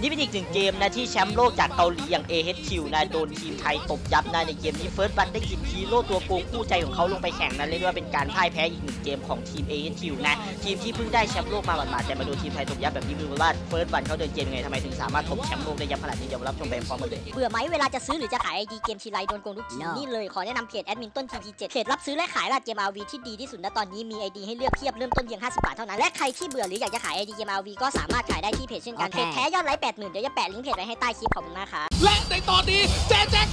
นี่เป็นอีกหนึ่งเกมนะที่แชมป์โลกจากเกาหลีอย่าง AHQ นะโดนทีมไทยตบยับนะในเกมนี้เฟิร์สบันได้หยิบฮีโร่ตัวโกงคู่ใจของเขาลงไปแข่งนะเรียกว่าเป็นการพ่ายแพ้อีกหนึ่งเกมของทีม AHQ นะทีมที่เพิ่งได้แชมป์โลกมาหมาดๆแต่มาโดนทีมไทยตบยับแบบนี้ไม่รู้ว่าเฟิร์สบันเขาเดินเกมยังไงทำไมถึงสามารถตบแชมป์โลกได้ยับขนาดนี้เดี๋ยวมรับชมไปพร้อมกันเลยเบื่อไหมเวลาจะซื้อหรือจะขายไอดีเกมทีไรโดนโกงทุกทีนี่เลยขอแนะนำเพจแอดมินต้น TP7 เพจรับซื้อและขายราดเกม RV ที่ดีที่สุดณตอนนี้มีไอดีให้เลือกเพียบเริ่มต้นเพียง50บาทเท่านั้นและใครที่เบื่อหรืออยากจะขายไอดีเกม RV ก็สามารถขายได้ที่เพจเช่นกันโอเพจแท้ยอดไลค์80,000เดี๋ยวจะแปะลิงก์เพจไว้ให้ใต้คลิปขอบคุณมากครับและในตอนนี้เจ๊แจ็ค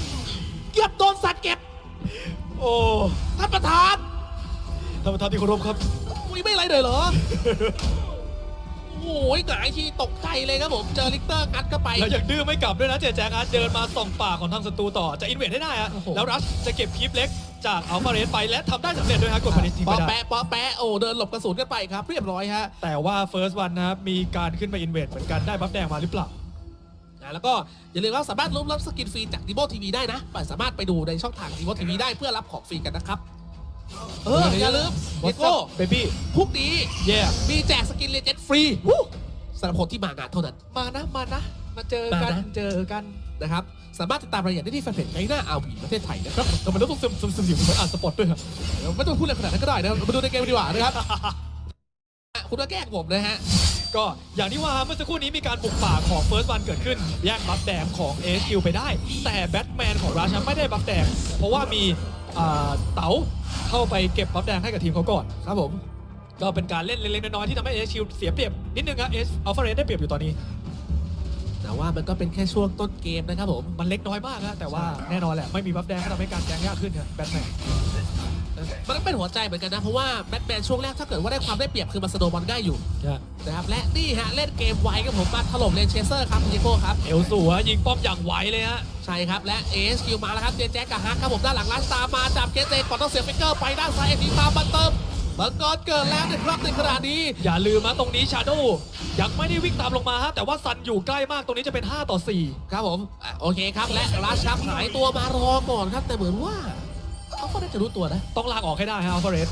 เกือบโดนสัตว์เก็บ โอ้ท่านประธานท่านประธานที่เคารพครับอุ้ยไม่ไรเลยเหรอ โอ้ยหงายทีตกใจเลยครับผมเจอลิกเตอร์งัดเข้าไป แล้วยังดื้อไม่กลับด้วยนะเจแจ็คอาร์ตเดินมาส่องป่ากของทางศัตรูต่อจะอินเวดให้ได้ฮะโอ้โห แล้วรัชจะเก็บคลิปเล็ก จากอัลฟาเรสไปและทำได้สำเร็จด้วยฮะกดมาในทีมปอไปได้แปะปอแปะโอ้เดินหลบกระสุนกันไปครับ เรียบร้อยฮะ แต่ว่าเฟิร์สวันนะครับมีการขึ้นไปอินเวดเหมือนกันได้บัฟแดงมาหรือเปล่า นะแล้วก็อย่าลืมว่าสามารถลุ้นรับสกินฟรีจากดิโมทีวีได้นะสามารถไปดูในช่องทางดิโมทีวีได้เพื่อรับของฟรีกันนะครับ เออ อย่าลืมเดโก้เบบี้พรุ่งนี้เย่มีแจกสกินเลเจนด์ฟรีวู้สำหรับคนที่มางานเท่านั้น มานะ มานะ มาเจอกัน มานะ เจอกัน นะครับ สามารถติดตามรายละเอียดได้ที่แฟนเพจไกด์หน้าอาวีประเทศไทยนะครับแต่มันต้องซึมซึมซึมซึมเหมือนอ่านสปอตด้วยครับไม่ต้องพูดอะไรขนาดนั้นก็ได้นะมาดูในเกมดีกว่านะครับคุณว่าแกล้งผมนะฮะก็อย่างที่ว่าเมื่อสักครู่นี้มีการบุกป่าของเฟิร์สวันเกิดขึ้น แย่งบัฟแดงของ ASQ ไปได้ แต่แบทแมนของราชาไม่ได้บัฟแดง เพราะว่ามีเต๋าเข้าไปเก็บบัฟแดงให้กับทีมเขาก่อนครับผมก็เป็นการเล่นเล็กๆน้อยๆที่ทำให้ ASQ เสียเปรียบนิดนึงครับเอสอัลฟาเรสได้เปรียบอยู่ตอนนี้ แต่ว่ามันก็เป็นแค่ช่วงต้นเกมนะครับผมมันเล็กน้อยมากนะแต่ว่าแน่นอนแหละไม่มีบัฟแดงก็ทำให้การแจงยากขึ้นครับแบทแมนมันก็เป็นหัวใจเหมือนกันนะ เพราะว่าแบทแมนช่วงแรกถ้าเกิดว่าได้ความได้เปรียบคือมันสโนว์บอลได้อยู่นะครับและนี่ฮะเล่นเกมไวครับผมมาถล่มเลนเชเซอร์ครับคุณจิโก้ครับเอลสูฮะยิงป้อมอย่างไวเลยฮะใช่ครับและ ASQ มาแล้วครับเจแจ็คกับฮักครับผมด้านหลังลันตามมาจับเคสเองก่อนต้องเสียฟิกเกอร์ไปด้านซ้ายเอ็นดีตามมาเติม มังกรเกิดแล้วนะครับในขณะนี้ อย่าลืมนะตรงนี้ชาโดยังไม่ได้วิ่งตามลงมาฮะแต่ว่าซันอยู่ใกล้มากตรงนี้จะเป็น 5 ต่อ 4 ครับผมอะโอเคครับและราชครับหายตัวมารอก่อนครับ แต่เหมือนว่าเขาก็น่าจะรู้ตัวนะต้องลากออกให้ได้ฮะอัลฟาเรส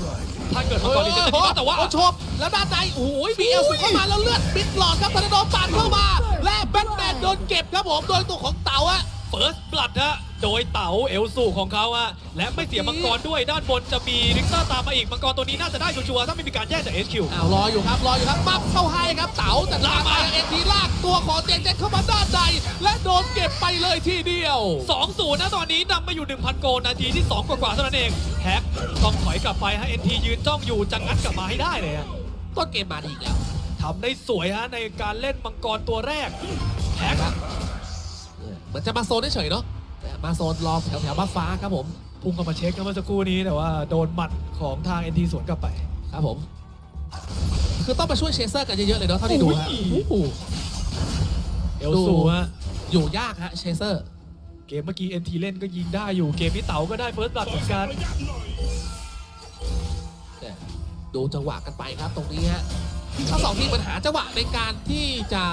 ถ้าเกิดมังกรลินจะดีมากแต่ว่าโอ้โชบแล้วด้านในโอ้โหมีเอลสูเข้ามาแล้วเลือดปิดหลอดครับธนาโดนปาดเข้ามา และแบทแมนโดนเก็บครับผมโดยตัวของเต๋าอะ เฟิร์สบลัดฮะโดยเต๋าเอลสูของเขาฮะและไม่เสียมังกรด้วยด้านบนจะมีริกเตอร์ตามมาอีกมังกรตัวนี้น่าจะได้ชัวร์ๆถ้าไม่มีการแย่งจาก HQ อ้าวรออยู่ครับรออยู่ครับปั๊บเข้าให้ครับเต๋าแต่ลากมาเอ็นทีลากตัวของเจเจเข้ามาด้านในและโดนเก็บไปเลยทีเดียว 2 0นะตอนนี้นำมาอยู่ 1,000 โกลนาทีที่ 2 กว่าๆเท่านั้นเองแฮกต้องถอยกลับไปฮะ NT ยืนจ้องอยู่จะงัดกลับมาให้ได้เลยฮะต้นเกมมาดีอีกแล้วทำได้สวยฮะในการเล่นมังกรตัวแรกแฮกเห มือนจะมาโซนเฉยๆเนาะแต่มาโซนรอแถวแถวๆบ้าฟ้าครับผม พุ่งเข้ามาเช็คนะเมื่อสักครู่นี้แต่ว่าโดนหมัดของทาง NT สวนกลับไป ครับผม คือต้องมาช่วยเชเซอร์กันเยอะๆเลยเนาะเท่าที่ดูฮะอุ้ยโอ้โหเอลสูฮะอยู่ยากฮะเชเซอร์ เกมเมื่อกี้ NT เล่นก็ยิงได้อยู่เกมนี้เต๋าก็ได้เฟิร์สบลัดเหมือนกันเนี่ยดูจังหวะกันไปครับตรงนี้ฮะทั้งสองทีมปัญหาจังหวะในการที่จะ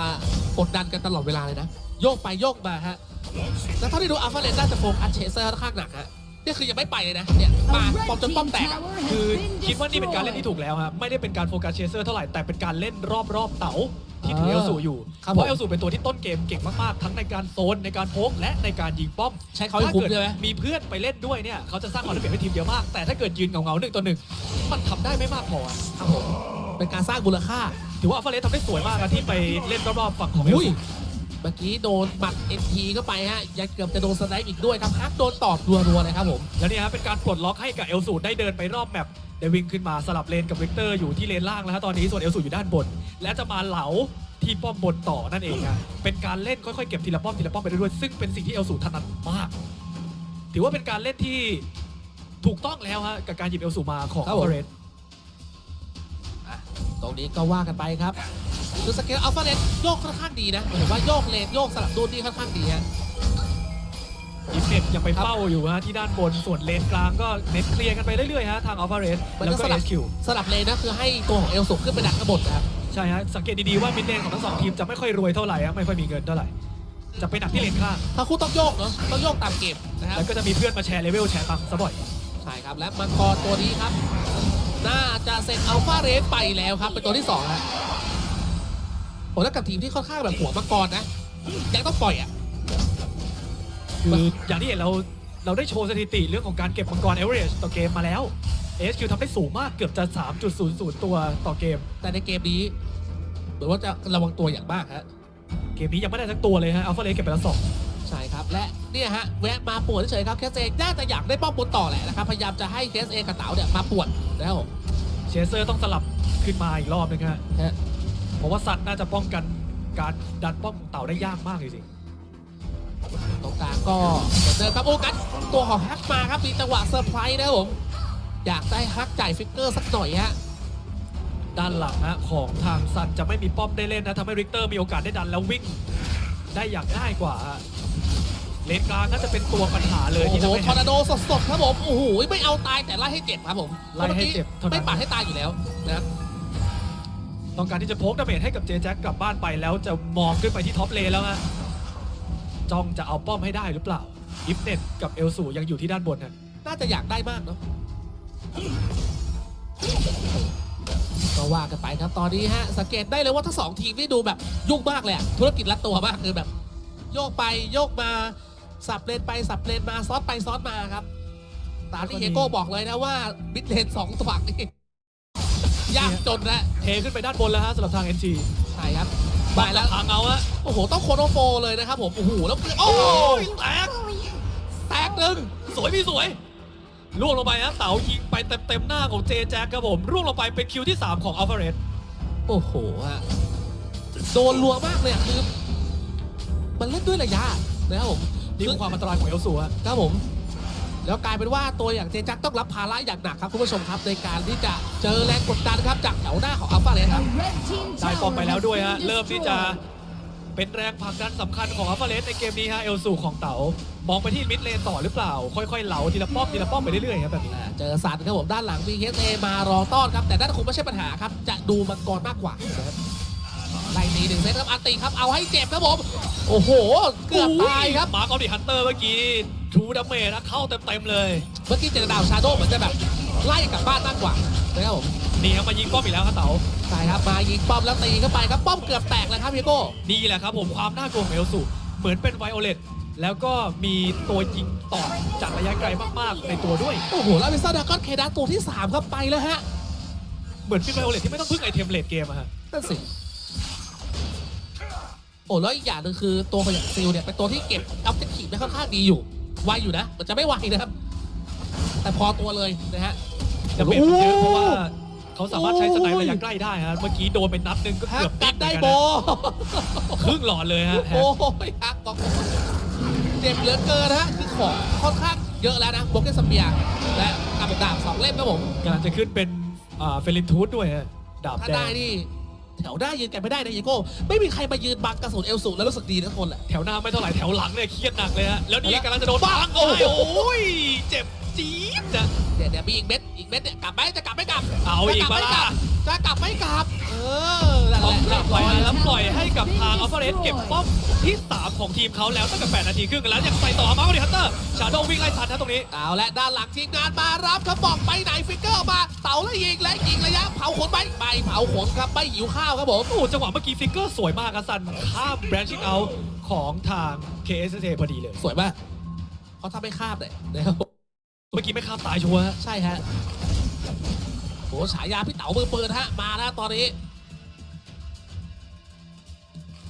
กดดันกันตลอดเวลาเลยนะ โยกไปโยกมาฮะ แล้วเท่าที่ดูอัลฟาเลนน่าจะโฟกัสเชเซอร์ค่อนข้างหนักฮะนี่คือยังไม่ไปเลยนะเนี่ยมาป้อมจนป้อมแตกอะคือคิดว่านี่เป็นการเล่นที่ถูกแล้วครับไม่ได้เป็นการโฟกัสเชเซอร์เท่าไหร่แต่เป็นการเล่นรอบๆเต๋าที่ถือเอลสูอยู่ครับเพผมราะเอลสูเป็นตัวที่ต้นเกมเก่งมากๆ ทั้งในการโซนในการโพกและในการยิงป้อม ใช้เขาให้คุ้มถ้าใช่เกิไหมดมีเพื่อนไปเล่นด้วยเนี่ยเขาจะสร้างความได้เปรียบให้ทีมเยอะมาก แต่ถ้าเกิดยืนเงาๆหนึ่งต่อหนึ่งมันทำได้ไม่มากพออะครับผมเป็นการสร้างมูลค่า ถือว่าอัลฟาเลสทำได้สวยมากอะที่ไปเล่นรอบๆฝั่งของเอลอุ้ยสู เมื่อกี้โดนหมัด NT เข้าไปฮะยังเกือบจะโดนสไนป์อีกด้วยครับฮักโดนตอบรัวๆเลยครับผมแล้วเนี่ยฮะเป็นการปลดล็อกให้กับเอลสูได้เดินไปรอบแมปได้วิ่งขึ้นมาสลับเลนกับวิกเตอร์อยู่ที่เลนล่างแล้วฮะตอนนี้ส่วนเอลสูอยู่ด้านบน และจะมาเหลาที่ป้อมบนต่อนั่นเองอะเป็นการเล่นค่อยๆเก็บทีละป้อมทีละป้อมไปเรื่อยๆซึ่งเป็นสิ่งที่เอลสูถนัดมาก ถือว่าเป็นการเล่นที่ถูกต้องแล้วฮะกับการหยิบเอลสูมาของครับอัลผมเฟรดอะตรงนี้ก็ว่ากันไปครับ คือสเกลอัลฟาเลนโยกค่อนข้างดีนะหมายถึงว่าโยกเลนโยกสลับดูนนี่ค่อนข้างดีฮะอิฟเน็ตยังไปเฝ้าอยู่ฮะที่ด้านบนส่วนเลนกลางก็เน็ตเคลียร์กันไปเรื่อยๆฮะทางอัลฟาเรดมันแล้วก็ก็สเอลับสคิวสลับเลนนะคือให้ตัวของเอลสุขึ้นไปดักข้างบนนะครับใช่ฮะสังเกตดีๆว่ามิดเลนของทั้งสองทีมจะไม่ค่อยรวยเท่าไหร่ฮะไม่ค่อยมีเงินเท่าไหร่จะไปหนักที่เลนข้างถ้าคู่ต้องโยกเนาะต้องโยกตามเกมนะครับแล้วก็จะมีเพื่อนมาแชร์เลเวลแชร์ตังค์ซะบ่อยใช่ครับและมังกรตัวนี้ครับ น่าจะเซ็นอัลฟาเรสไปแล้วครับเป็นตัวที่สองฮะ ผมแล้วกับทีมที่ค่อนข้างแบบหัวมังกรนะยังต้องปล่อยอะ คืออย่างที่เห็นเราเราได้โชว์สถิติเรื่องของการเก็บมังกรเอเวอเรจต่อเกมมาแล้ว HQ ทำได้สูงมากเกือบจะ 3.00 ตัวต่อเกม แต่ในเกมนี้เหมือนว่าจะระวังตัวอย่างมากฮะเกมนี้ยังไม่ได้สักตัวเลยฮะอัลฟาเลเก็บไปแล้วสองใช่ครับ และเนี่ยฮะแวะมาป่วนเฉยๆครับแคสเอน่าจะอยากได้ป้อมบนต่อแหละนะครับพยายามจะให้เคสเอกับเต๋าเนี่ยมาป่วนนะครับผมเชเซอร์ต้องสลับขึ้นมาอีกรอบนึงฮะฮะ เพราะว่าซันน่าจะป้องกันการดันป้อมของเต่าได้ยากมากจริงตรงกลางก็เหมือนเดิมครับโอ้กันตัวของฮักมาครับมีจังหวะเซอร์ไพรส์นะครับผมอยากได้ฮักจ่ายฟิกเกอร์สักหน่อยฮะๆด้านหลังนะของทางซันจะไม่มีป้อมได้เล่นนะทำให้ริกเตอร์มีโอกาสได้ดันแล้ววิ่งได้อย่างง่ายกว่าฮะเลนกลางน่าจะเป็นตัวปัญหาเลยโอ้ที่โหทำให้ ทอร์นาโดสดๆครับผมโอ้โหไม่เอาตายแต่ไล่ให้เจ็บครับผมไล่ให้เจ็บเท่านั้น ไม่ปาดให้ตายอยู่แล้วนะครับ ต้องการที่จะโพกดาเมจให้กับเจแจ็คกลับบ้านไปแล้วจะมองขึ้นไปที่ท็อปเลนแล้วฮะจ้องจะเอาป้อมให้ได้หรือเปล่าอิฟเน็ตกับเอลสูยังอยู่ที่ด้านบนฮะน่าจะอยากได้มากเนาะก็ว่ากันไปครับตอนนี้ฮะสังเกตได้เลยว่าทั้งสองทีมนี่ดูแบบยุ่งมากเลยอะธุรกิจรัดตัวมากคือแบบ โยกไปโยกมาสับเลนไปสับเลนมาซอสไปซอสมาครับ ตามที่เฮโก้บอกเลยนะว่ามิดเลนสองฝั่งนี่ ยากจนนะเทขึ้นไปด้านบนแล้วฮะสำหรับทาง NG ใช่ครับบาไปแล้แล้ววทางเอาฮะโอ้โห ต้องโคโนโฟเลยนะครับผม โอ้โห แล้วโอ้โอ้ยยแตก แตกหนึ่งสวยพี่สวยล่วงลงไปฮะเต๋ายิงไปเต็มๆหน้าของเจแจ็คครับผมร่วงลงไปเป็นคิวที่ 3 ของอัลฟาเรสโอ้โหฮะโดนรัวมากเลยอะคือ มันเล่นด้วยระยะนะครับผมนี่คือความอันตรายของเอลสูฮะครับผม แล้วกลายเป็นว่าตัวอย่างเจจักต้องรับภาระอย่างหนักครับคุณผู้ชมครับในการที่จะเจอแรงกดดันครับจากแถวหน้าของอัลฟาเลสครับ ได้ป้อมไปแล้วด้วยฮะ เริ่มที่จะเป็นแรงผลักดันสำคัญของอัลฟาเรสในเกมนี้ฮะ เอลสูของเต๋ามองไปที่มิดเลนต่อหรือเปล่า ค่อยๆ เหลาทีละป้อมทีละป้อมไปเรื่อยๆครับแบบนี้อ่าเจอสันครับผมด้านหลังมีเเอมารอต้อนครับ แต่นั่นคงไม่ใช่ปัญหาครับ จะดูมังกรมากกว่านะครับไล่ตีหนึ่งเซตครับอันตีครับเอาให้เจ็บครับผมโอ้โห เกือบตายครับมาร์กออฟดิฮันเตอร์เมื่อกี้ ทูดาเมจนะเข้าเต็มๆเลย เมื่อกี้เจอดาวชาโดว์เหมือนจะแบบไล่กลับบ้านมากกว่านะครับผมนี่ครับมายิงป้อมอีกแล้วครับเต๋าใช่ครับมายิงป้อมแล้วตีเข้าไปครับป้อมเกือบแตกเลยครับพี่โก้นี่แหละครับผมความน่ากลัวของเอลสูเหมือนเป็นไวโอเลตแล้วก็มีตัวยิงต่อจากระยะไกลมากๆ ในตัวด้วย โอ้โหแล้ววิซ่าดากอนเคดัสตัวที่ 3 ครับไปแล้วฮะ เหมือนเป็นไวโอเลตที่ไม่ต้องพึ่งไอเทมเลดเกมอะฮะนั่นสิโอ้แล้วอีกอย่างหนึ่งคือตัวของอย่างซิลเนี่ยเป็นตัวที่เก็บอัพเจคีได้ค่อนข้างดีอยู่ ไวอยู่นะ มันจะไม่ไวนะครับ แต่พอตัวเลยนะฮะจะเปลี่ยนมันเยอะเพราะว่าโอ้เขาสามารถใช้สไนป์ระยะใกล้ได้ฮะเมื่อกี้โดนไปนัดหนึงก็ฮัเกืกอบกัติดดได้เหโบมือนกันนะครึ่งหลอดเลยฮะแฮโอ้กยฮักบอกเจ็บเหลือเกินนะฮะคือของค่อนข้างเยอะแล้วนะโบเกนสเปียร์และกับดาบสองเล่มครับผมกำลังจะขึ้นเป็นอ่าเฟลินทูธด้วยฮะดาบถ้าแดได้งนี่ แถวหน้ายืนกันไม่ได้นะเยโก้ไม่มีใครมายืนบังกระสุนเอลสูแล้วรู้สึกดีนะทุกคนแหละแถวหน้าไม่เท่าไหร่แถวหลังเนี่ยเครียดหนักเลยฮะแล้วนี่แล้วกำลังจะโดนปัปังงโอ้โอ้โหโหเจ็บจี๊ดนะ เดี๋ยวเดี๋ยวมีอีกเม็ดอีกเม็ดเนี่ยกลับไหมจะกลับไม่กลับเอาอีกจะปะไม่ล่ะกลับจะกลับไม่กลับ เออนั่นแหต้อละงกลับไปแล้วปล่อยให้กับทางอัลฟาเรสเก็บป้อมที่ 3 ของทีมเขาแล้วตั้งแต่ 8 นาทีครึ่งแล้วยังใส่ต่อมาร์คดิฮันเตอร์ชาโดวิ่งไล่ทันนะตรงนี้ เอาและด้านหลังทีมงานมารับครับบอกไปไหนฟิกเกอร์ออกมาเต่าและยิงและยิงระยะเผาขนไปไปเผาขนครับไม่หิวข้าวครับผม โอ้โหจังหวะเมื่อกี้ฟิกเกอร์สวยมากครับซันข้าม branching out ของทาง KSSA พอดีเลย สวยมากเขาทำให้คาบเลยนะครับ เมื่อกี้ไม่ข้ามตายชัวร์ฮะใช่ฮะโหฉายาพี่เต๋ามือปืนฮะ มาแล้วตอนนี้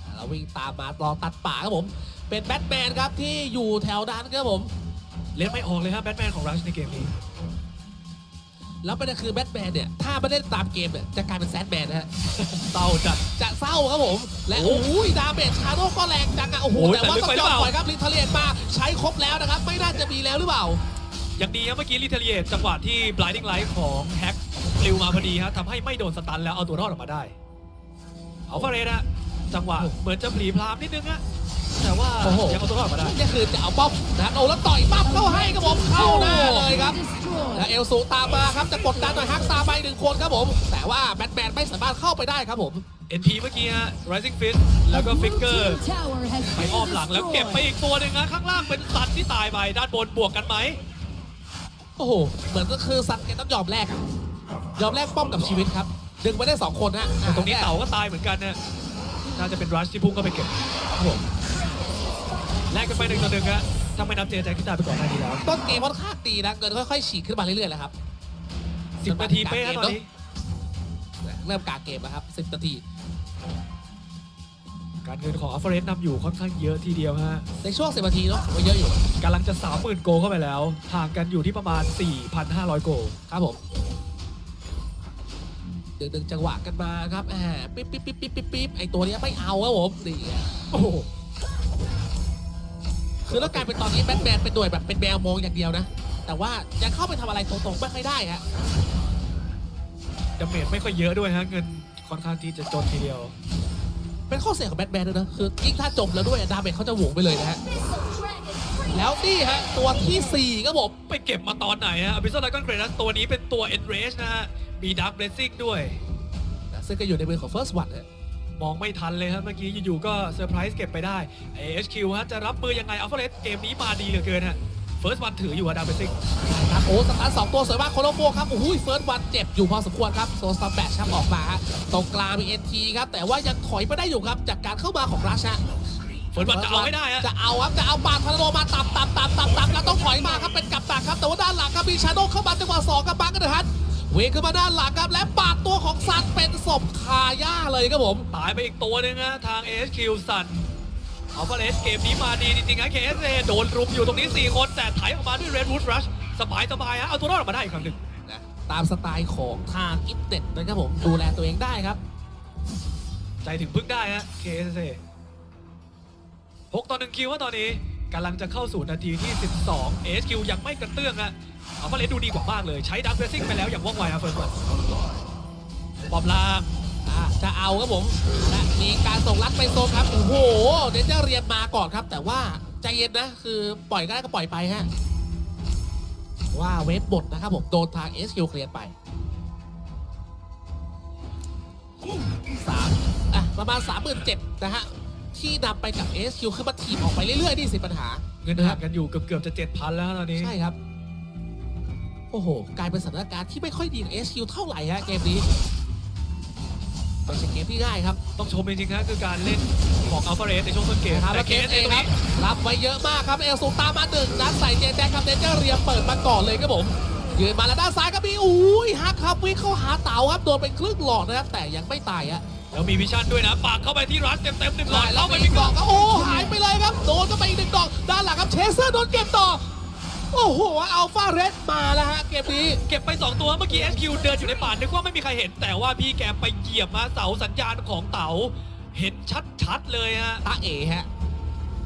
อ่าเราวิ่งตามมารอตัดป่าครับผม เป็นแบทแมนครับที่อยู่แถวนั้นครับผม เล่นไม่ออกเลยครับแบทแมนของรัชในเกมนี้ แล้วประเด็นคือแบทแมนเนี่ย ถ้าไม่ได้ตามเกมเนี่ยจะกลายเป็นแซดแมนนะฮะเต้าจัดจะเศร้าครับผม และโอ้โอ้ยดาเมจชาโดก็แรงจังอะโอ้โห โอ้ยแต่ว่าแต่ลึกต้องไปหรืยออมเปล่า ปล่อยครับลินเทเลียนมาใช้ครบแล้วนะครับ ไม่น่าจะมีแล้วหรือเปล่าอ ย่างดีครับเมื่อกี้ลิเทเลียจังหวะที่ blinding light ของแฮกปลิวมาพอดีฮะทำให้ไม่โดนสตันแล้วเอาตัวรอดออกมาได้ เอาฟาเรสอะจังหวะเหมือนจะผลีพรามนิดนึงอะแต่ว่าโอ้โห ยังเอาตัวรอดออกมาได้ นี่คือจะเอาป้อมนะครับโอ้แล้วต่อยปั๊บเข้าให้ครับผมเข้าหน้าเลยครับและเอลสูตามมาครับจะกดดันหน่อยฮักตามไปหนึ่งคนครับผม แต่ว่าแบทแมนไม่สามารถเข้าไปได้ครับผม NP เมื่อกี้ฮะ rising fist แล้วก็ฟิกเกอร์ไปอ้อมหลังแล้วเก็บไปอีกตัวหนึ่งนะข้างล่างเป็นสัตว์ที่ตายไปด้านบนบวกกันไหม โอ้โห เหมือนก็คือซันแกต้องยอมแลกอะยอมแลกป้อมกับชีวิตครับ ดึงไปได้สองคนนะแต่ตรงนี้เต่าก็ตายเหมือนกันนะน่าจะเป็นรัชที่พุ่งเข้าไปเก็บครับผมแลกกันไปหนึ่งต่อหนึ่งฮะถ้าไม่นับเจแจ็คที่ตายไปก่อนหน้านี้แล้วต้นเกมค่อนข้างดีนะ เงินค่อยๆฉีกขึ้นมาเรื่อยๆแล้วครับ สิบนาทีเป๊ะฮะตอนนี้ เริ่มกลางเกมแล้วครับ 10 นาที การเงินของอัลฟาเรสนำอยู่ค่อนข้างเยอะทีเดียวฮะ ในช่วง10นาทีเนาะถือว่าเยอะอยู่กำลังจะ30,000โกลเข้าไปแล้วห่างกันอยู่ที่ประมาณ 4,500 โกลครับผมดึงดึงจังหวะกันมาครับแหมปิ๊บปิ๊บปิ๊บปิ๊บปิ๊บปิ๊บไอตัวเนี้ยไม่เอาครับผมนี่ไงโอ้โหคือแล้วกลายเป็นตอนนี้แบทแมนเป็นหน่วยแบบเป็นแมวมองอย่างเดียวนะ แต่ว่ายังเข้าไปทำอะไรตรงๆไม่ค่อยได้ฮะดาเมจไม่ค่อยเยอะด้วยฮะเงินค่อนข้างที่จะจนทีเดียว เป็นข้อเสียของแบทแมนด้วยนะคือยิ่งถ้าจมแล้วด้วยดาเมจเขาจะหวงไปเลยนะฮะแล้วนี่ฮะ ตัวทีสี่4 ครับผม ไปเก็บมาตอนไหนฮะอ b ิ s ซ l ไลกอนเกรนัสตัวนี้เป็นตัว Enrage นะฮะ มีดักเบ s ซิ่งด้วยซึ่งก็อยู่ในมือของ First One ฮะมองไม่ทันเลยครับเมื่อกี้อยู่ๆก็เซอร์ไพรส์เก็บไปได้ AHQ ฮะจะรับมือยังไงอัลฟาเรสเกมนี้มาดีเหลือเกินฮะ เฟิร์สวันถืออยู่อะดักเบ s ซิ่งครับโอ้สตาร์ทสองตัวสวยมากโคโลโฟครับโอ้โหเฟิร์สวันเจ็บอยู่พอสมควรครับโซนสตาร์แบชครับออกมาฮะตรงกลางมีเอ็นทีครับ แต่ว่ายังถอยไปได้อยู่ครับ จากการเข้ามาของราชาเฟิร์สวันจะเอาให้ได้ฮะจะเอาครับจะเอาปาดทอร์นาโดมาตับตับตับตับตับแล้วต้องถอยมาครับเป็นกับตักครับแต่ว่าด้านหลังครับมีชาโดเข้ามาจังหวะสองกับบังกันเถอะฮัทเวงขึ้นมาด้านหลังครับและปาดตัวของซันเป็นศพคาย่าเลยครับผมตายไปอีกตัวหนึงฮะทาง AHQ สั่น อัลฟาเรสเกมนี้มาดีจริงๆฮะ KSA โดนรุมอยู่ตรงนี้ 4 คนแต่ไถออกมาด้วย Redwood Rush สบายสบายๆฮะเอาตัวรอดออกมาได้อีกครั้งหนึ่งนะตามสไตล์ของทางอิฟเต็ดนะครับผม ดูแลตัวเองได้ครับ ใจถึงพึ่งได้ฮะ KSA 6ต่อ1คิวว่าตอนนี้กำลังจะเข้าสู่นาทีที่ 12 AHQ ยังไม่กระเตื้องฮะอัลฟาเรสดูดีกว่ามากเลย ใช้ดักเบ s ซิ่งไปแล้วอย่างว่องไวฮะเฟิร์สวันบอมล่างอะ จะเอาครับผมและมีการส่งลัดไปโซนครับ โอ้โห เดนเจอร์เรียนมาก่อนครับ แต่ว่าใจเย็นนะ คือปล่อยก็ได้ก็ปล่อยไปฮะ ว่าเวฟบทนะครับผมโดนทาง SQ เคลียร์ไปสามอะประมาณ37,000นะฮะ ที่นำไปกับ SQ คือมาทีมออกไปเรื่อยๆ นี่สิปัญหา เงินห่างกันอยู่เกือบๆจะ7,000แล้วฮะตอนนี้ ใช่ครับ โอ้โห กลายเป็นสถานการณ์ที่ไม่ค่อยดีกับ SQ เท่าไหร่ฮะเกมนี้ เป็นเกมที่ง่ายครับ ต้องชมจริงๆนะคือการเล่นของอัลฟาเรสในช่วงต้นเกมครับแต่แล้วเคเคสสเอเองตรงครับนี้รับไว้เยอะมากครับเอลซูตามมาหนึ่งนัดใส่เจแจ็คครับเดนเจอร์เรียมเปิดมาก่อนเลยครับผมยืนมาแล้วด้านซ้ายก็มีอุ้ยฮักครับวิ่งเข้าหาเต๋าครับโดนเป็นครึ่งหลอดนะครับแต่ยังไม่ตายฮะแล้วมีวิชั่นด้วยนะปากเข้าไปที่รัสเต็มๆหนึ่งหลอดแล้เข้าวไปไปอีอีกกดดออกกก็โอ้หายไปเลยครับโดนก็ไปอีกหนึ่งดอกด้านหลังครับเชสเซอร์โดนเก็บต่อ โอ้โหอัลฟาเรสมาแล้วฮะเกมนี้ เก็บไป 2 ตัวเมื่อกี้ SQ เดินอยู่ในป่านึกว่าไม่มีใครเห็น แต่ว่าพี่แกไปเหยียบมาเสาสัญญาณของเต๋าเห็นชัดๆเลยฮะตาเอ๋ฮะ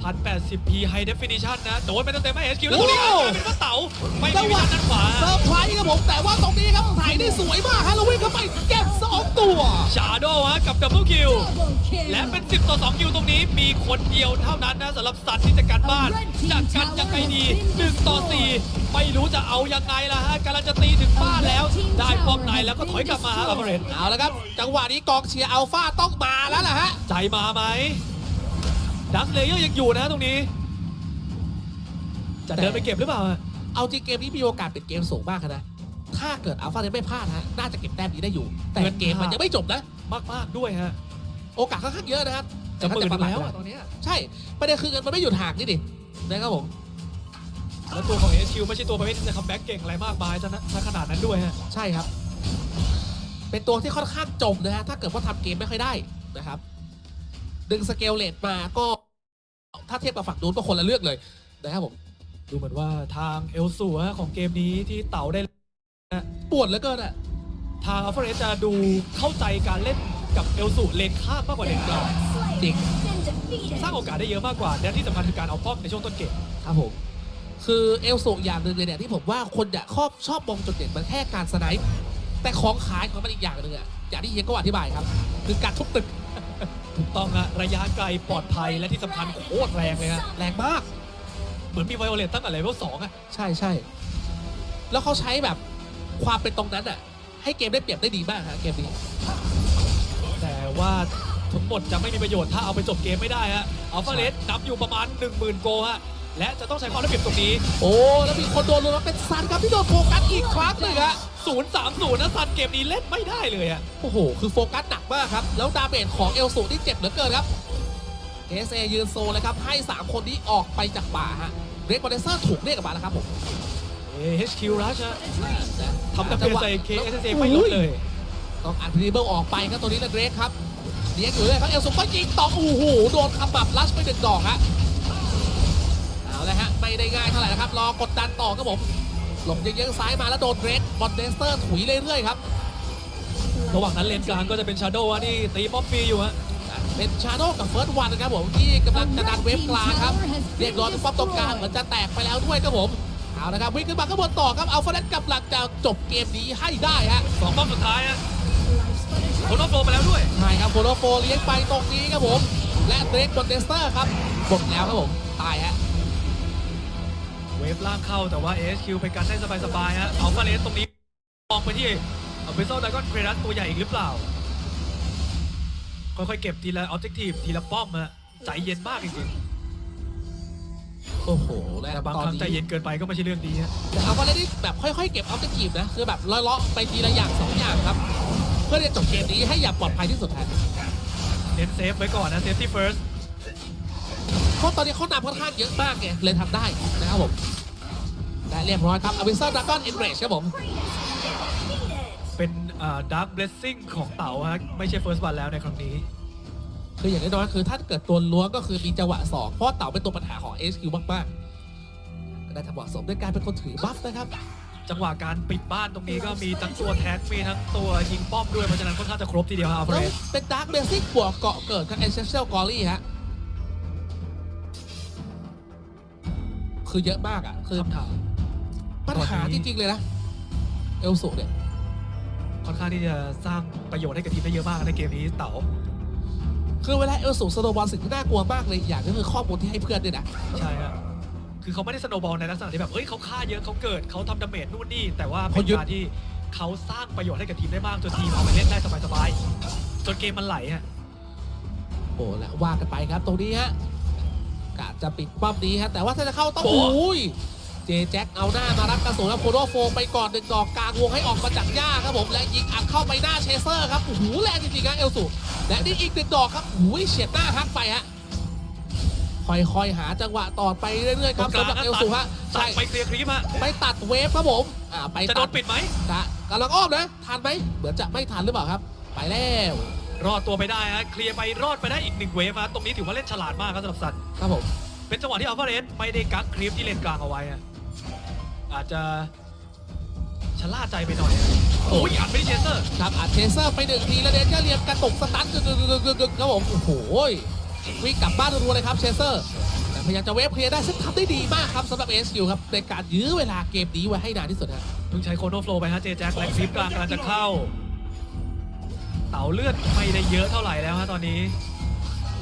1080p high definition นะ โดนไปเต็มๆให้ SQ แล้วโอ้ตรงโหนี้กลายเป็นว่าเต๋าไม่มีวิชั่นด้านขวาเซอร์ไพรส์ครับผมแต่ว่าตรงนี้ครับถ่ายได้สวยมากฮะแล้ววิ่งเข้าไปเก็บสองตัวชาโดฮะกับดับเบิลคิวและเป็น 10 ต่อ 2 คิวตรงนี้มีคนเดียวเท่านั้นนะสำหรับสัตว์ที่จะกันบ้านจะกันยังไงดี 1 ต่อ 4 ไม่รู้จะเอายังไงล่ะฮะกำลังจะตีถึงบ้านแล้ว ได้ป้อมในแล้วก็ถอยกลับมาฮะอัลฟาเรสเอาแล้วครับ จังหวะนี้กองเชียร์อัลฟาต้องมาแล้วล่ะฮะใจมาไหม ดักเลเยอร์ยังอยู่นะตรงนี้ จะเดินไปเก็บหรือเปล่าฮะเอาจริงเกมนี้มีโอกาสเป็นเกมสูงมากนะ ถ้าเกิดอัลฟาเรนไม่พลาดฮะ น่าจะเก็บแต้มนี้ได้อยู่ แต่เกมมันยังไม่จบนะ มากๆด้วยฮะ โอกาสค่อนข้างเยอะนะครับจะหมื่นหนึ่งแล้วต่อะตอนเนี้ยใช่ประเด็นคือเงินมันไม่หยุดห่างนี่ดินะครับผมแล้วตัวของ HQ ไม่ใช่ตัวประเภทที่จะคัมแบ็กเก่งอะไรมากมายซะนะซะขนาดนั้นด้วยฮะ ใช่ครับ เป็นตัวที่ค่อนข้างจมนะฮะ ถ้าเกิดว่าทำเกมไม่ค่อยได้นะครับ ดึงสเกลเลตมาก็ถ้าเทียบกับฝั่งนู้นก็คนละเรื่องเลยนะครับผม ดูเหมือนว่าทางเอลสูฮะของเกมนี้ที่เต๋าได้ปวดเหลือเกินอะทางอัลฟาเรสจะดูเข้าใจการเล่นกับเอลสูเลนข้างมากกว่าเลนกลางจริง สร้างโอกาสได้เยอะมากกว่าและที่สำคัญคือการเอาป้อมในช่วงต้นเกมครับผม คือเอลสูอย่างหนึ่งเลยเนี่ยที่ผมว่าคนอยากชอบชอบมองจุดเด่นมันแค่การสไนป์แต่ของขายของมันอีกอย่างหนึ่งอะอย่างที่เฮียก็อธิบายครับ คือการทุบตึก ถูกต้องฮะระยะไกลปลอดภัยและที่สำคัญโคตรแรงเลยฮะแรงมาก เหมือนมีไวโอเลตตั้งแต่เลเวลสองอะใช่ใช่แล้วเขาใช้แบบความเป็นตรงนั้นอะให้เกมได้เปรียบได้ดีมากฮะเกมนี้ แต่ว่าทั้งหมดจะไม่มีประโยชน์ถ้าเอาไปจบเกมไม่ได้ฮะอัลฟาเรสนับอยู่ประมาณ 10,000 โกฮะและจะต้องใช้ความได้เปรียบตรงนี้ โอ้ แล้วมีคนโดนลงมาเป็นซันครับที่โดนโฟกัสอีกครั้งหนึ่งฮะ 0-3-0นะซันเกมนี้เล่นไม่ได้เลยอะโอ้โห คือโฟกัสหนักมากครับ แล้วดาเมจของเอลสูนี่เจ็บเหลือเกินครับเอสเอยืนโซนเลยครับ ให้ 3 คนนี้ออกไปจากป่าฮะเรกบอลเดเซอร์ถูกเรียกกลับมาแล้วครับผม AHQ Rush ฮะทำจัดางเมจหวะใส่ KSSA ไม่ลดเลย ต้องอัดพรีเบิลออกไปครับตัวนี้นะเกรกครับเลี้ยงอยู่เลยครับเอลซุปก็ยิงต่อโอ้โหโดนคำบับลัชไปหนึ่งดอกฮะเอาเลยฮะไม่ได้ง่ายเท่าไหร่นะครับรอกดดันต่อครับผม หลบเยื้องๆซ้ายมาแล้วโดนเกรกบอลเดสเตอร์ถุยเรื่อยๆครับระหว่างนั้นเลนกลางก็จะเป็น Shadow ฮะที่ตีป๊อปฟรีอยู่ฮะเป็นชาโดกับเฟิร์สวันนะครับผมที่กำลังจะดันเวฟกลางครับเรียกร้องทุกป๊อปตรงกลางเหมือนจะแตกไปแล้วด้วยครับผมเอาละครับวิ่งขึ้นมาข้างบนต่อครับเอาฟอร์เรสกำลังจะจบเกมนี้ให้ได้ฮะสองป้อมสุดท้ายฮะคนรอบโฟไปแล้วด้วยใช่ครับโคโนโฟเลี้ยงไปตรงนี้ครับผม และเดรกบนเดสเตอร์ครับหมดแล้วครับผมตายฮะ เวฟล่างเข้าแต่ว่า AHQ ไปกันได้สบายๆฮะเอาฟาเลสตรงนี้มองไปที่เอาเบโซดากอนเครดัสตัวใหญ่อีกหรือเปล่า ค่อยๆเก็บทีละออบเจกตีฟทีละป้อมฮะใจเย็นมากจริงโอ้โหและๆแต่บางตอคนรั้งใจนี้เย็นเกินไปก็ไม่ใช่เรื่องดีฮะ แต่เอามาเล่นนี่แบบค่อยๆเก็บเอาจะกีบนะคือแบบเลาะๆไปทีละอย่างสองอย่างครับ เพื่อที่จะจบเกมนี้ให้อย่างปลอดภัยที่สุดแทนเน้นเซฟไว้ก่อนนะเซฟตี้เฟิร์ส เพราะตอนนี้เขานำค่อนข้างเยอะมากไงเลยทำได้นะครับผมและเรียบร้อยครับอวิเซอร์ดากอนเอ็นเรชครับผม เป็นดาร์ k เบล s ซิ่งของเต๋าฮะไม่ใช่เฟิร์สวันแล้วในครั้งนี้ คืออย่างน้อยๆคือถ้าเกิดตัวล้วงก็คือมีจังหวะสองเพราะเต่าเป็นตัวปัญหาของ HQ มากๆก็ได้ทำเหมาะสมด้วยการเป็นคนถือบัฟนะครับ จังหวะการปิดบ้านตรงนี้ก็มีทั้งตัวแท็กมีทั้งตัวยิงป้อมด้วยเพราะฉะนั้นค่อนข้างจะครบทีเดียวครับอัลเฟแล้รวดเป็นดาร์กเบสิกบวกเกาะเกิดกับเอเซนเชียลกอรี่ฮะ คือเยอะมากอะคือคำถามปัญหาตอนจนี้ริงๆเลยนะเอลสุเนี่ย ค่อนข้างที่จะสร้างประโยชน์ให้กับทีมได้เยอะมากในเกมนี้เต๋า คือเวลาเอลสุสโนว์บอลสิ่งที่น่ากลัวมากเลยอย่างก็คือข้อมูลที่ให้เพื่อนด้วยนะ ใช่ฮะคือเขาไม่ได้สโนว์บอลในลักษณะที่แบบ เอ้ยเขาฆ่าเยอะเขาเกิดเขาทำดาเมจนู่นนี่ แต่ว่าเป็นการที่เขาสร้างประโยชน์ให้กับทีมได้มากจนทีมเอาไปเล่นได้สบายๆ จนเกมมันไหลฮะ โอ้แล้วว่ากันไปครับ ตรงนี้ฮะ กะจะปิดป้อมนี้ฮะแต่ว่าถ้าจะเข้าต้องโอ้โอ้ยเจแจ็คเอาหน้ามารับกระสุนแล้วโคโดโฟไปก่อนหนึ่งดอกกลางวงให้ออกมาจากหญ้าครับผมและยิงอัดเข้าไปหน้าเชเซอร์ครับโอ้โหแรงจริงๆนะเอลสุและนี่อีกหนึ่งดอกครับโอ้ยเฉียดหน้าฮักไปฮะค่อยๆหาจังหวะต่อไปเรื่อยๆครับสำหรับเอลสุฮะใช่ใช่ไปเคลียร์คลิปฮะไปตัดเวฟครับผมอ่าไปจะโดตัดนปิดไหมนะกำลังอ้อมนะทันไหมเหมือนจะไม่ทันหรือเปล่าครับ ไปแล้ว รอดตัวไปได้ฮะเคลียร์ไปรอดไปได้อีกหนึ่งเวฟฮะตรงนี้ถือว่าเล่นฉลาดมากครับสำหรับสันครับผมเป็นจังหวะที่อัลฟาเรสไม่ได้กักคลิปที่เลนกลางเอาไว้ฮะอาจจะชะล่าใจไปหน่อยฮะโอ้ยอัดไม่ได้เชสเตอร์ ครับอัดเทเซอร์ไปหนึ่งทีแล้วเดนก็เรียมกระตุกสตันกึกกึกกึกกึกกึกครับผมโอ้โหวิ่งกลับบ้านรัวๆเลยครับเชเซอร์แต่พยายามจะเวฟเคลียร์ได้ซึ่งทำได้ดีมากครับสำหรับเอสคิวครับในการยื้อเวลาเกมนี้ไว้ให้นานที่สุดฮะเพิ่งใช้โคโนโฟลไปฮะเจแจ็คแลกคลิปกลางกำลังจะเข้าเต่าเลือดไม่ได้เยอะเท่าไหร่แล้วฮะตอนนี้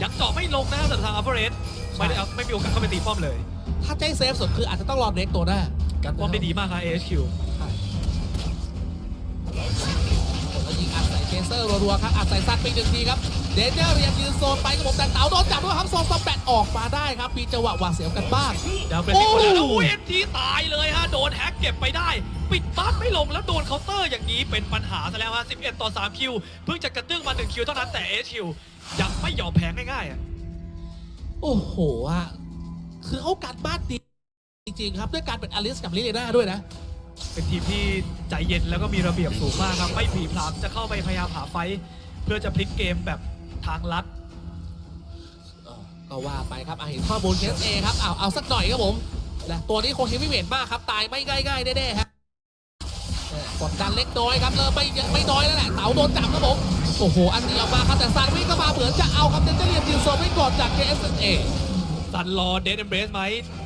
ยังเจาะไม่ลงนะฮะสำหรับทางอัลฟาเรสไม่ได้เอาไม่มีโอกาสเข้าไปตีป้อมเลย ถ้าใจเซฟสุดคืออาจจะต้องรอเด็กตัวหน้าการป้อมได้ดีมากครับ AHQ ใช่แล้วยิงอัดใส่เชเซอร์รัวๆครับอัดใส่ซัดไปหนึ่งทีครับ เดนเจอร์เรียงยืนโซนไปครับผมแต่เต๋าโดนจับด้วยครับโซนสแปดออกมาได้ครับ มีจังหวะหวาดเสียวกันบ้างดาวเป็นที่คนแล้วโอ้แล้วอุ้ยเอ็นทีตายเลยฮะ โดนแฮกเก็บไปได้ ปิดบ้านไม่ลงแล้วโดนเคาน์เตอร์อย่างนี้เป็นปัญหาซะแล้วฮะ 11 ต่อ 3 คิว เพิ่งจะกระตึ้งมา 1 คิวเท่านั้นแต่ h คิวยังไม่ยอมแพ้ง่ายๆอะโอ้โหอะคือเขาการบ้านดีจริงๆครับด้วยการเป็นอลิสกับลิเลนาด้วยนะเป็นทีมที่ใจเย็นแล้วก็มีระเบียบสูงมากครับ ไม่ผีพลามจะเข้าไปพยายามหาไฟท์เพื่อจะพลิกเกมแบบ ทางลัดเออก็ว่าไปครับอะเห็นข้อมูลเคสเอครับเอาเอาสักหน่อยครับผมและตัวนี้คงเฮฟวี่เวทมากครับ ตายไม่ง่ายๆแน่ๆฮะเออกดดันเล็กน้อยครับเริ่มไม่ไม่น้อยแล้วแหละเต๋าโดนจับครับผม โอ้โห อันนี้ออกมาครับแต่ซานวิ่งก็มาเหมือนจะเอาครับเดนเจเรียนยืนโซไว้ก่อนจาก KSA สันรอเดนเอมเบรสไหม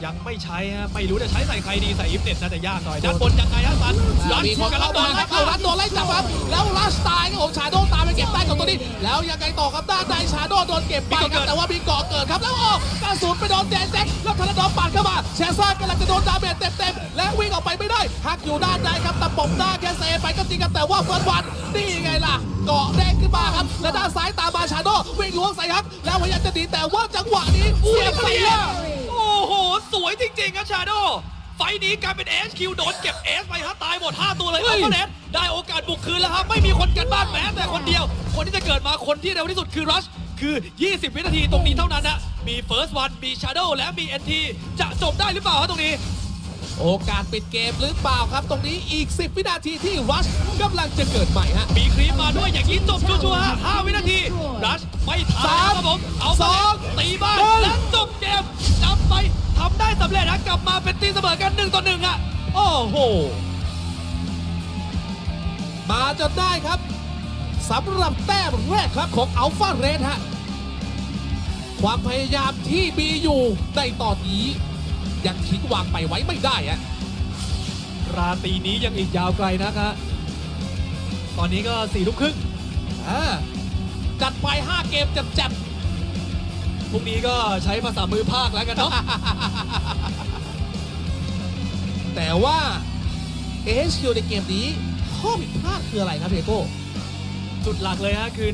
ยังไม่ใช้ฮะไม่รู้จะใช้ใส่ใครดีใส่อิฟเน็ตน่าจะยากหน่อยด้านบนยังไงฮะสันรันมีคนกำลัเข้างโดมานคไล่รับเอารันโดนไล่จับครับแล้วลัสตายครับผมชาโดตามไปเก็บได้ของตัวนี้ แล้วยังไงต่อครับด้านในชาโดโดนเก็บไปครับแต่ว่ามีเกาะเกิดครับแล้วออกกระสุนไปโดนแดนแจ็คแล้วธนาดอมปาดเข้ามาแชซ่ากำลังจะโดนดาเมจเต็มๆและวิ่งออกไปไม่ได้ฮักอยู่ด้านในครับตะปบหน้าแคสเซไปก็จริงครับแต่ว่าเฟิร์สวันนี่ไงล่ะเกาะแดงขึ้นมาครับและด้านซ้ายตามมาชาโดวิ่งล้วงใส่ฮักแล้วพยายามจะหนีแต่ว่าจังหวะนี้เสียบเสียโอ้โห สวยจริงๆครับชาโดไฟท์นี้กลายเป็น HQ โดนเก็บ S ไปฮะตายหมด 5 ตัวเลยเฮ้อัลยฟาเรสได้โอกาสบุกคืนแล้วครับ ไม่มีคนกันบ้านแม้แต่คนเดียว คนที่จะเกิดมาคนที่เร็วที่สุดคือรัชคือ 20 วินาทีตรงนี้เท่านั้นนะ มี First One มี Shadow และมี NT จะจบได้หรือเปล่าครับตรงนี้ โอกาสปิดเกมหรือเปล่าครับ ตรงนี้อีก 10 วินาทีที่รัชกำลังจะเกิดใหม่ฮะ มีครีมมาด้วยอย่างนี้จบชัวร์ๆฮะ5วินาที รัชไม่ทันสามครับผม เอาสองตีบ้านหนึ่งและจบเกมจับไปทำได้สำเร็จนะกลับมาเป็นตีเสมอกัน1ต่อ1อะ โอ้โห มาจนได้ครับสำหรับแต้มแรกครับของอัลฟาเรนฮะ ความพยายามที่มีอยู่ในตอนนี้ ยังทิ้งวางไปไว้ไม่ได้ฮะราตรีนี้ยังอีกยาวไกลนะครับตอนนี้ก็4ทุ่มครึ่งอ่าจัดไป 5 เกมจับจับพรุ่งนี้ก็ใช้ภาษามือภาคแล้วกันเนาะ แต่ว่า AHQ ในเกมนี้ข้อผิดพลาดคืออะไรครับเดโก้ จุดหลักเลยฮะคือ